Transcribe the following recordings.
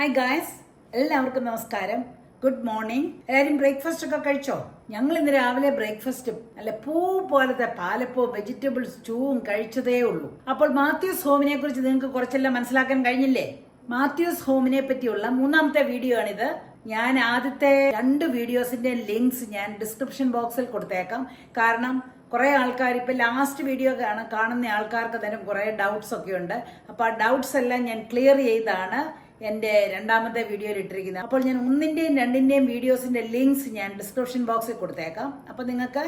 Hi guys എല്ലാവർക്കും നമസ്കാരം. Good morning എല്ലാവരും ബ്രേക്ക്ഫാസ്റ്റ് ഒക്കെ കഴിച്ചോ? ഞങ്ങൾ ഇന്ന് രാവിലെ ബ്രേക്ക്ഫാസ്റ്റും അല്ല പൂ പോലത്തെ പാലപ്പോ വെജിറ്റബിൾ സ്റ്റൂവും കഴിച്ചതേ ഉള്ളൂ. അപ്പോൾ മാത്യൂസ് ഹോമിനെ കുറിച്ച് നിങ്ങൾക്ക് കുറച്ചെല്ലാം മനസ്സിലാക്കാൻ കഴിഞ്ഞില്ലേ? മാത്യൂസ് ഹോമിനെ പറ്റിയുള്ള മൂന്നാമത്തെ വീഡിയോ ആണിത്. ഞാൻ ആദ്യത്തെ രണ്ട് വീഡിയോസിന്റെ ലിങ്ക്സ് ഞാൻ ഡിസ്ക്രിപ്ഷൻ ബോക്സിൽ കൊടുത്തേക്കാം. കാരണം കുറെ ആൾക്കാർ ഇപ്പൊ ലാസ്റ്റ് വീഡിയോ കാണ കാണുന്ന ആൾക്കാർക്ക് തന്നെ കുറെ ഡൗട്ട്സ് ഒക്കെ ഉണ്ട്. അപ്പൊ ആ ഡൗട്ട്സ് എല്ലാം ഞാൻ ക്ലിയർ ചെയ്താണ്. എന്റെ രണ്ടാമത്തെ വീഡിയോയിൽ ഇട്ടിരിക്കുന്നത്. അപ്പോൾ ഞാൻ ഒന്നിന്റെയും രണ്ടിന്റെയും വീഡിയോസിന്റെ ലിങ്ക്സ് ഞാൻ ഡിസ്ക്രിപ്ഷൻ ബോക്സിൽ കൊടുത്തേക്കാം. അപ്പോൾ നിങ്ങൾക്ക്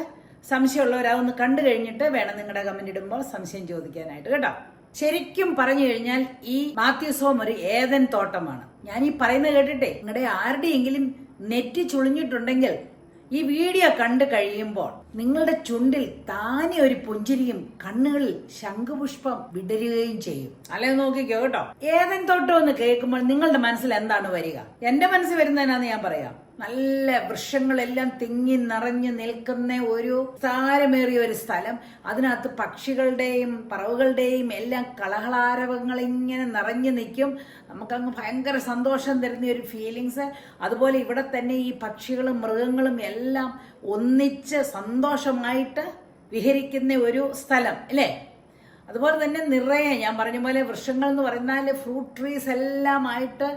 സംശയമുള്ളവരാവുന്ന കണ്ടു കഴിഞ്ഞിട്ട് വേണം നിങ്ങളുടെ കമന്റ് ഇടുമ്പോൾ സംശയം ചോദിക്കാനായിട്ട് കേട്ടോ? ശരിക്കും പറഞ്ഞു കഴിഞ്ഞാൽ ഈ മാത്യുസോം ഒരു ഏതൻ തോട്ടമാണ്. ഞാൻ ഈ പറയുന്നത് കേട്ടിട്ടെ നിങ്ങളുടെ ആരുടെയെങ്കിലും നെറ്റ് ചുളിഞ്ഞിട്ടുണ്ടെങ്കിൽ ഈ വീഡിയോ കണ്ടു കഴിയുമ്പോൾ നിങ്ങളുടെ ചുണ്ടിൽ താനെ ഒരു പുഞ്ചിരിയും കണ്ണുകളിൽ ശംഖുപുഷ്പം വിടരുകയും ചെയ്യും. അല്ലെ നോക്കിക്കോ കേട്ടോ. ഏതൻ തൊട്ടോ എന്ന് കേൾക്കുമ്പോൾ നിങ്ങളുടെ മനസ്സിൽ എന്താണ് വരിക? എന്റെ മനസ്സിൽ വരുന്നതിനാന്ന് ഞാൻ പറയാം. നല്ല വൃക്ഷങ്ങളെല്ലാം തിങ്ങി നിറഞ്ഞു നിൽക്കുന്ന ഒരു താരമേറിയ ഒരു സ്ഥലം. അതിനകത്ത് പക്ഷികളുടെയും പറവുകളുടെയും എല്ലാം കളഹളാരവങ്ങൾ ഇങ്ങനെ നിറഞ്ഞു നിൽക്കും. നമുക്കങ്ങ് ഭയങ്കര സന്തോഷം തരുന്ന ഒരു ഫീലിങ്സ് അതുപോലെ ഇവിടെ തന്നെ ഈ പക്ഷികളും മൃഗങ്ങളും എല്ലാം ഒന്നിച്ച് സന്തോഷമായിട്ട് വിഹരിക്കുന്ന ഒരു സ്ഥലം അല്ലേ? അതുപോലെ തന്നെ നിറയെ ഞാൻ പറഞ്ഞ പോലെ വൃക്ഷങ്ങൾ എന്ന് പറഞ്ഞാൽ ഫ്രൂട്ട് ട്രീസ് എല്ലാമായിട്ട്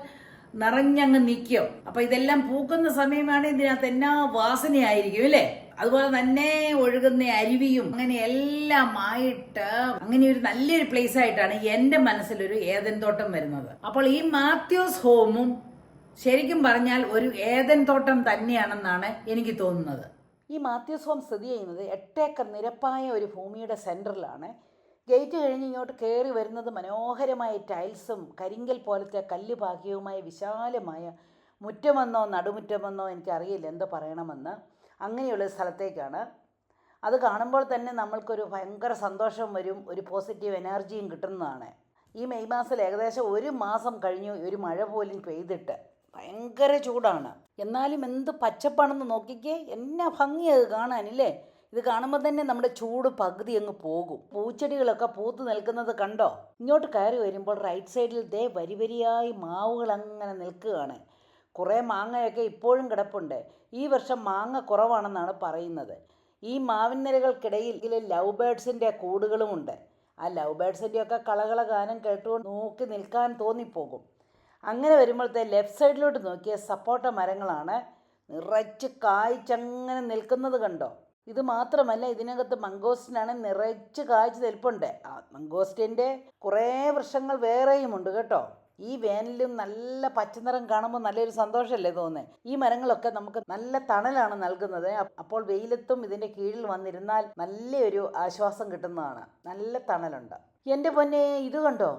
നിറഞ്ഞങ്ങ് നിൽക്കും. അപ്പൊ ഇതെല്ലാം പൂക്കുന്ന സമയമാണ് ഇതിനകത്ത് എന്നാ വാസനയായിരിക്കും അല്ലേ? അതുപോലെ തന്നെ ഒഴുകുന്ന അരുവിയും അങ്ങനെ എല്ലാം ആയിട്ട് അങ്ങനെ ഒരു നല്ലൊരു പ്ലേസ് ആയിട്ടാണ് എന്റെ മനസ്സിലൊരു ഏതൻ തോട്ടം വരുന്നത്. അപ്പോൾ ഈ മാത്യൂസ് ഹോമും ശരിക്കും പറഞ്ഞാൽ ഒരു ഏതൻ തോട്ടം തന്നെയാണെന്നാണ് എനിക്ക് തോന്നുന്നത്. ഈ മാത്യൂസ് ഹോം സ്ഥിതി ചെയ്യുന്നത് എട്ടേക്കർ നിരപ്പായ ഒരു ഭൂമിയുടെ സെന്ററിലാണ് ഗേറ്റ് കഴിഞ്ഞ് ഇങ്ങോട്ട് കയറി വരുന്നത് മനോഹരമായ ടൈൽസും കരിങ്കൽ പോലത്തെ കല്ല് ഭാഗ്യവുമായ വിശാലമായ മുറ്റമെന്നോ നടുമുറ്റമെന്നോ എനിക്കറിയില്ല എന്തോ പറയണമെന്ന്. അങ്ങനെയുള്ള സ്ഥലത്തേക്കാണ്. അത് കാണുമ്പോൾ തന്നെ നമ്മൾക്കൊരു ഭയങ്കര സന്തോഷം വരും ഒരു പോസിറ്റീവ് എനർജിയും കിട്ടുന്നതാണ്. ഈ മെയ് മാസത്തിൽ ഏകദേശം ഒരു മാസം കഴിഞ്ഞു ഒരു മഴ പോലും പെയ്തിട്ട്. ഭയങ്കര ചൂടാണ്. എന്നാലും എന്ത് പച്ചപ്പാണെന്ന് നോക്കിക്കേ എന്നാ ഭംഗിയത് കാണാനില്ലേ ഇത് കാണുമ്പോൾ തന്നെ നമ്മുടെ ചൂട് പകുതി അങ്ങ് പോകും. പൂച്ചെടികളൊക്കെ പൂത്ത് നിൽക്കുന്നത് കണ്ടോ? ഇങ്ങോട്ട് കയറി വരുമ്പോൾ റൈറ്റ് സൈഡിൽ ദേ വരി വരിയായി മാവുകൾ അങ്ങനെ നിൽക്കുകയാണ്. കുറേ മാങ്ങയൊക്കെ ഇപ്പോഴും കിടപ്പുണ്ട്. ഈ വർഷം മാങ്ങ കുറവാണെന്നാണ് പറയുന്നത്. ഈ മാവിൻ നിരകൾക്കിടയിൽ ഇതിൽ ലവ് ബേഡ്സിന്റെ കൂടുകളുമുണ്ട് ആ ലവ് ബേഡ്സിന്റെ ഒക്കെ കളകള ഗാനം കേട്ടുകൊണ്ട് നോക്കി നിൽക്കാൻ തോന്നിപ്പോകും. അങ്ങനെ വരുമ്പോഴത്തെ ലെഫ്റ്റ് സൈഡിലോട്ട് നോക്കിയ സപ്പോട്ട മരങ്ങളാണ് നിറച്ച് കായ്ച്ചങ്ങനെ നിൽക്കുന്നത് കണ്ടോ? ഇത് മാത്രമല്ല ഇതിനകത്ത് മംഗോസ്റ്റിനാണ് നിറച്ച് കാഴ്ച നിൽപ്പുണ്ട് ആ മംഗോസ്റ്റിന്റെ കുറേ വൃക്ഷങ്ങൾ വേറെയുമുണ്ട് കേട്ടോ. ഈ വേനലും നല്ല പച്ചനിറം കാണുമ്പോൾ നല്ലൊരു സന്തോഷമല്ലേ തോന്നുന്നത് ഈ മരങ്ങളൊക്കെ നമുക്ക് നല്ല തണലാണ് നൽകുന്നത്. അപ്പോൾ വെയിലത്തും ഇതിന്റെ കീഴിൽ വന്നിരുന്നാൽ നല്ലൊരു ആശ്വാസം കിട്ടുന്നതാണ്. നല്ല തണലുണ്ട്. എന്റെ പൊന്നെ ഇത് കണ്ടോ?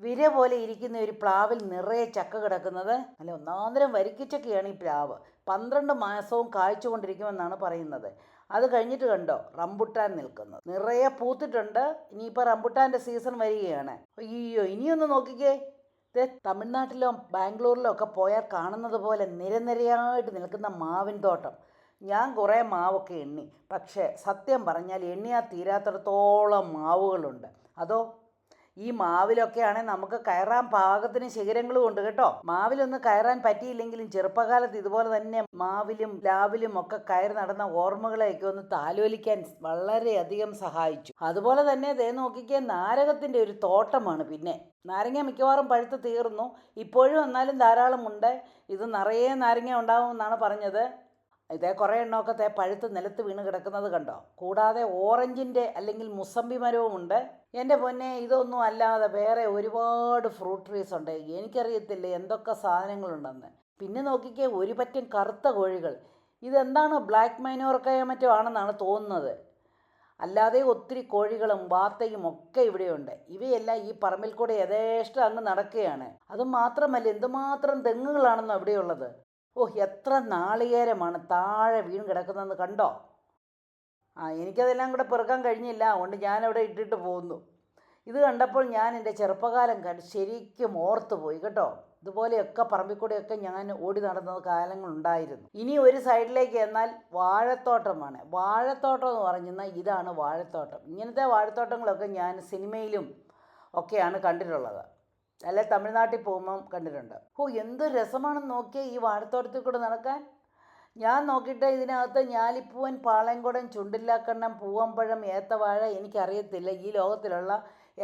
വിര പോലെ ഇരിക്കുന്ന ഒരു പ്ലാവിൽ നിറയെ ചക്ക കിടക്കുന്നത്. അല്ല ഒന്നാന്തരം വരിക്കച്ചക്കയാണ് ഈ പ്ലാവ്. പന്ത്രണ്ട് മാസവും കായ്ച്ചുകൊണ്ടിരിക്കുമെന്നാണ് പറയുന്നത്. അത് കഴിഞ്ഞിട്ട് കണ്ടോ റംബുട്ടാൻ നിൽക്കുന്നത്. നിറയെ പൂത്തിട്ടുണ്ട് ഇനിയിപ്പോൾ റംബുട്ടാന്റെ സീസൺ വരികയാണ്. അയ്യോ ഇനിയൊന്ന് നോക്കിക്കേ. തമിഴ്നാട്ടിലോ ബാംഗ്ലൂരിലോ ഒക്കെ പോയാൽ കാണുന്നത് പോലെ നിരനിരയായിട്ട് നിൽക്കുന്ന മാവിൻ തോട്ടം. ഞാൻ കുറേ മാവൊക്കെ എണ്ണി. പക്ഷേ സത്യം പറഞ്ഞാൽ എണ്ണിയാൽ തീരാത്തിടത്തോളം മാവുകളുണ്ട്. അതോ? ഈ മാവിലൊക്കെയാണ് നമുക്ക് കയറാൻ പാകത്തിന് ശിഖരങ്ങളും ഉണ്ട് കേട്ടോ. മാവിലൊന്ന് കയറാൻ പറ്റിയില്ലെങ്കിലും ചെറുപ്പകാലത്ത് ഇതുപോലെ തന്നെ മാവിലും ലാവിലും ഒക്കെ കയറി നടന്ന ഓർമ്മകളെയൊക്കെ ഒന്ന് താലോലിക്കാൻ വളരെയധികം സഹായിച്ചു. അതുപോലെ തന്നെ ദേ നോക്കിക്കേ നാരകത്തിന്റെ ഒരു തോട്ടമാണ് പിന്നെ. നാരങ്ങ മിക്കവാറും പഴുത്ത് തീർന്നു. ഇപ്പോഴും എന്നാലും ധാരാളമുണ്ട്. ഇത് നിറയെ നാരങ്ങ ഉണ്ടാവും എന്നാണ് പറഞ്ഞത്. ഇതേ കുറേ എണ്ണമൊക്കെ തേ പഴുത്ത് നിലത്ത് വീണ് കിടക്കുന്നത് കണ്ടോ? കൂടാതെ ഓറഞ്ചിന്റെ അല്ലെങ്കിൽ മുസമ്പി മരവും ഉണ്ട്. എന്റെ പൊന്നെ ഇതൊന്നും അല്ലാതെ വേറെ ഒരുപാട് ഫ്രൂട്ട് ട്രീസ് ഉണ്ട്. എനിക്കറിയത്തില്ല എന്തൊക്കെ സാധനങ്ങളുണ്ടെന്ന്. പിന്നെ നോക്കിക്കേ ഒരു പറ്റം കറുത്ത കോഴികൾ. ഇതെന്താണ് ബ്ലാക്ക് മൈനോർക്കയോ മറ്റോ ആണെന്നാണ് തോന്നുന്നത്. അല്ലാതെ ഒത്തിരി കോഴികളും വാത്തയും ഒക്കെ ഇവിടെയുണ്ട്. ഇവയെല്ലാം ഈ പറമ്പിൽ കൂടെ യഥേഷ്ടം അങ്ങ് നടക്കുകയാണ്. അതുമാത്രമല്ല എന്തുമാത്രം തെങ്ങുകളാണെന്നോ ഇവിടെയുള്ളത്. ഓ എത്ര നാളികേരമാണ് താഴെ വീണ് കിടക്കുന്നതെന്ന് കണ്ടോ? ആ എനിക്കതെല്ലാം കൂടെ പെറുക്കാൻ കഴിഞ്ഞില്ല. അതുകൊണ്ട് ഞാനവിടെ ഇട്ടിട്ട് പോകുന്നു. ഇത് കണ്ടപ്പോൾ ഞാൻ എന്റെ ചെറുപ്പകാലം കണ്ട് ശരിക്കും ഓർത്തു പോയി കേട്ടോ. ഇതുപോലെയൊക്കെ പറമ്പിക്കൂടെയൊക്കെ ഞാൻ ഓടി നടന്ന കാലങ്ങളുണ്ടായിരുന്നു. ഇനി ഒരു സൈഡിലേക്ക് എന്നാൽ വാഴത്തോട്ടമാണ്. വാഴത്തോട്ടം എന്ന് പറഞ്ഞാൽ ഇതാണ് വാഴത്തോട്ടം. ഇങ്ങനത്തെ വാഴത്തോട്ടങ്ങളൊക്കെ ഞാൻ സിനിമയിലും ഒക്കെയാണ് കണ്ടിട്ടുള്ളത്. അല്ലെ തമിഴ്നാട്ടിൽ പോകുമ്പം കണ്ടിട്ടുണ്ട്. ഓ എന്ത് രസമാണെന്ന് നോക്കിയാൽ ഈ വാഴത്തോട്ടത്തിൽ കൂടെ നടക്കാൻ. ഞാൻ നോക്കിയിട്ട് ഇതിനകത്ത് ഞാലിപ്പൂവൻ പാളയംകുടൻ ചുണ്ടില്ലാക്കണ്ണം പൂവമ്പഴം ഏത്തവാഴ എനിക്കറിയത്തില്ല. ഈ ലോകത്തിലുള്ള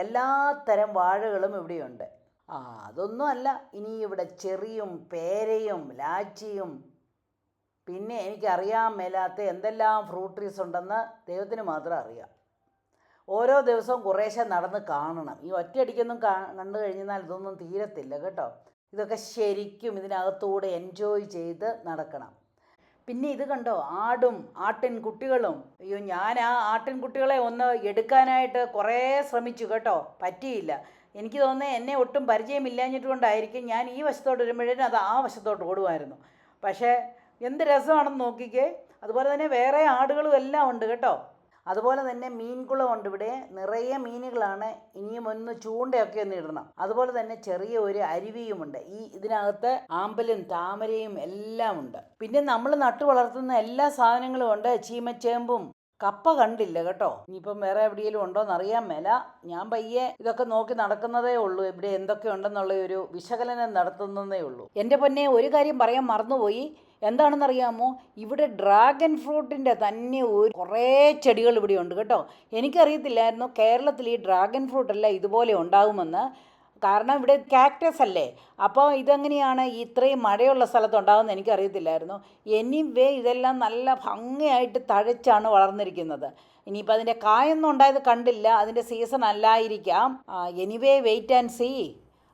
എല്ലാ തരം വാഴകളും ഇവിടെയുണ്ട്. ആ അതൊന്നും അല്ല ഇനി ഇവിടെ ചെറിയും പേരയും ലാച്ചിയും പിന്നെ എനിക്കറിയാൻ മേലാത്ത എന്തെല്ലാം ഫ്രൂട്ട് ട്രീസ് ഉണ്ടെന്ന് ദൈവത്തിന് മാത്രം അറിയാം. ഓരോ ദിവസവും കുറേശ്ശെ നടന്ന് കാണണം. ഈ ഒറ്റയടിക്കൊന്നും കാ കണ്ടു കഴിഞ്ഞാൽ ഇതൊന്നും തീരത്തില്ല കേട്ടോ. ഇതൊക്കെ ശരിക്കും ഇതിനകത്തൂടെ എൻജോയ് ചെയ്ത് നടക്കണം. പിന്നെ ഇത് കണ്ടോ ആടും ആട്ടിൻ കുട്ടികളും അയ്യോ ഞാൻ ആ ആട്ടിൻ കുട്ടികളെ ഒന്ന് എടുക്കാനായിട്ട് കുറേ ശ്രമിച്ചു കേട്ടോ. പറ്റിയില്ല. എനിക്ക് തോന്നുന്നത് എന്നെ ഒട്ടും പരിചയമില്ലാഞ്ഞിട്ട് കൊണ്ടായിരിക്കും ഞാൻ ഈ വശത്തോട്ട് വരുമ്പോഴേനും അത് ആ വശത്തോട്ട് ഓടുമായിരുന്നു. പക്ഷേ എന്ത് രസമാണെന്ന് നോക്കിക്കേ. അതുപോലെ തന്നെ വേറെ ആടുകളും എല്ലാം ഉണ്ട് കേട്ടോ. അതുപോലെ തന്നെ മീൻകുളമുണ്ട് ഇവിടെ. നിറയെ മീനുകളാണ് ഇനിയും ഒന്ന് ചൂണ്ടയൊക്കെ ഒന്ന് ഇടണം. അതുപോലെ തന്നെ ചെറിയ ഒരു അരുവിയുമുണ്ട് ഈ ഇതിനകത്ത് ആമ്പലും താമരയും എല്ലാം ഉണ്ട്. പിന്നെ നമ്മൾ നട്ടു വളർത്തുന്ന എല്ലാ സാധനങ്ങളും ഉണ്ട്. ചീമച്ചേമ്പും. കപ്പ കണ്ടില്ല കേട്ടോ. ഇനിയിപ്പം വേറെ എവിടെയെങ്കിലും ഉണ്ടോയെന്ന് അറിയാൻ മേല. ഞാൻ പയ്യെ ഇതൊക്കെ നോക്കി നടക്കുന്നതേ ഉള്ളൂ. ഇവിടെ എന്തൊക്കെ ഉണ്ടെന്നുള്ള ഒരു വിശകലനം നടത്തുന്നതേ ഉള്ളൂ. എന്റെ പൊന്നെ ഒരു കാര്യം പറയാൻ മറന്നുപോയി. എന്താണെന്നറിയാമോ? ഇവിടെ ഡ്രാഗൺ ഫ്രൂട്ടിന്റെ തന്നെ ഒരു കുറേ ചെടികൾ ഇവിടെ ഉണ്ട് കേട്ടോ. എനിക്കറിയത്തില്ലായിരുന്നു കേരളത്തിൽ ഈ ഡ്രാഗൺ ഫ്രൂട്ട് എല്ലാം ഇതുപോലെ ഉണ്ടാകുമെന്ന് കാരണം ഇവിടെ കാക്ടസ് അല്ലേ? അപ്പോൾ ഇതെങ്ങനെയാണ് ഇത്രയും മഴയുള്ള സ്ഥലത്ത് ഉണ്ടാകുമെന്ന് എനിക്കറിയത്തില്ലായിരുന്നു. എനിവേ ഇതെല്ലാം നല്ല ഭംഗിയായിട്ട് തഴച്ചാണ് വളർന്നിരിക്കുന്നത്. ഇനിയിപ്പോൾ അതിന്റെ കായൊന്നും ഉണ്ടായത് കണ്ടില്ല. അതിന്റെ സീസൺ അല്ലായിരിക്കാം. എനിവേ വെയിറ്റ് ആൻഡ് സീ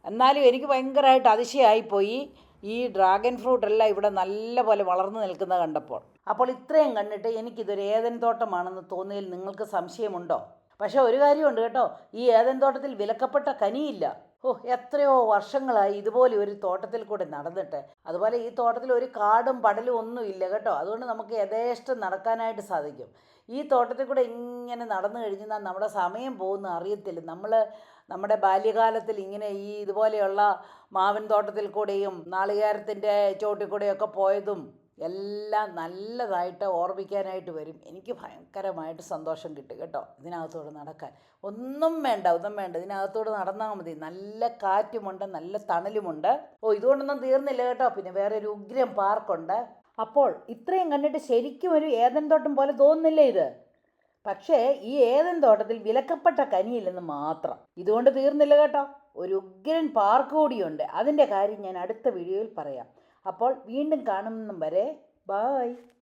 എന്നാലും എനിക്ക് ഭയങ്കരമായിട്ട് അതിശയമായിപ്പോയി ഈ ഡ്രാഗൺ ഫ്രൂട്ട് എല്ലാം ഇവിടെ നല്ല പോലെ വളർന്നു നിൽക്കുന്നത് കണ്ടപ്പോൾ. അപ്പോൾ ഇത്രയും കണ്ടിട്ട് എനിക്കിതൊരു ഏതൻ തോട്ടമാണെന്ന് തോന്നിയതിൽ നിങ്ങൾക്ക് സംശയമുണ്ടോ? പക്ഷേ ഒരു കാര്യമുണ്ട് കേട്ടോ. ഈ ഏതൻ തോട്ടത്തിൽ വിലക്കപ്പെട്ട കനിയില്ല. ഓ എത്രയോ വർഷങ്ങളായി ഇതുപോലെ ഒരു തോട്ടത്തിൽ കൂടെ നടന്നിട്ട്. അതുപോലെ ഈ തോട്ടത്തിൽ ഒരു കാടും പടലും ഒന്നും ഇല്ല കേട്ടോ. അതുകൊണ്ട് നമുക്ക് യഥേഷ്ടം നടക്കാനായിട്ട് സാധിക്കും. ഈ തോട്ടത്തിൽ കൂടെ ഇങ്ങനെ നടന്നു കഴിഞ്ഞാൽ നമ്മുടെ സമയം പോകുന്ന അറിയത്തില്ല. നമ്മൾ നമ്മുടെ ബാല്യകാലത്തിൽ ഇങ്ങനെ ഈ ഇതുപോലെയുള്ള മാവിൻ തോട്ടത്തിൽ കൂടെയും നാളികേരത്തിന്റെ ചോട്ടിൽ കൂടെയൊക്കെ പോയതും എല്ലാം നല്ലതായിട്ട് ഓർമ്മിക്കാനായിട്ട് വരും. എനിക്ക് ഭയങ്കരമായിട്ട് സന്തോഷം കിട്ടും കേട്ടോ ഇതിനകത്തൂടെ നടക്കാൻ. ഒന്നും വേണ്ട ഒന്നും വേണ്ട. ഇതിനകത്തൂടെ നടന്നാൽ മതി. നല്ല കാറ്റുമുണ്ട് നല്ല തണലുമുണ്ട്. ഓ ഇതുകൊണ്ടൊന്നും തീർന്നില്ല കേട്ടോ. പിന്നെ വേറെ ഒരു ഉഗ്രം പാർക്കുണ്ട്. അപ്പോൾ ഇത്രയും കണ്ടിട്ട് ശരിക്കും ഒരു ഏതൻ തോട്ടം പോലെ തോന്നുന്നില്ല ഇത്? പക്ഷേ ഈ ഏതൻ തോട്ടത്തിൽ വിലക്കപ്പെട്ട കനിയില്ലെന്ന് മാത്രം. ഇതുകൊണ്ട് തീർന്നില്ല കേട്ടോ. ഒരു ഉഗ്രൻ പാർക്ക് കൂടിയുണ്ട്. അതിന്റെ കാര്യം ഞാൻ അടുത്ത വീഡിയോയിൽ പറയാം. അപ്പോൾ വീണ്ടും കാണുന്നതും വരെ ബായ്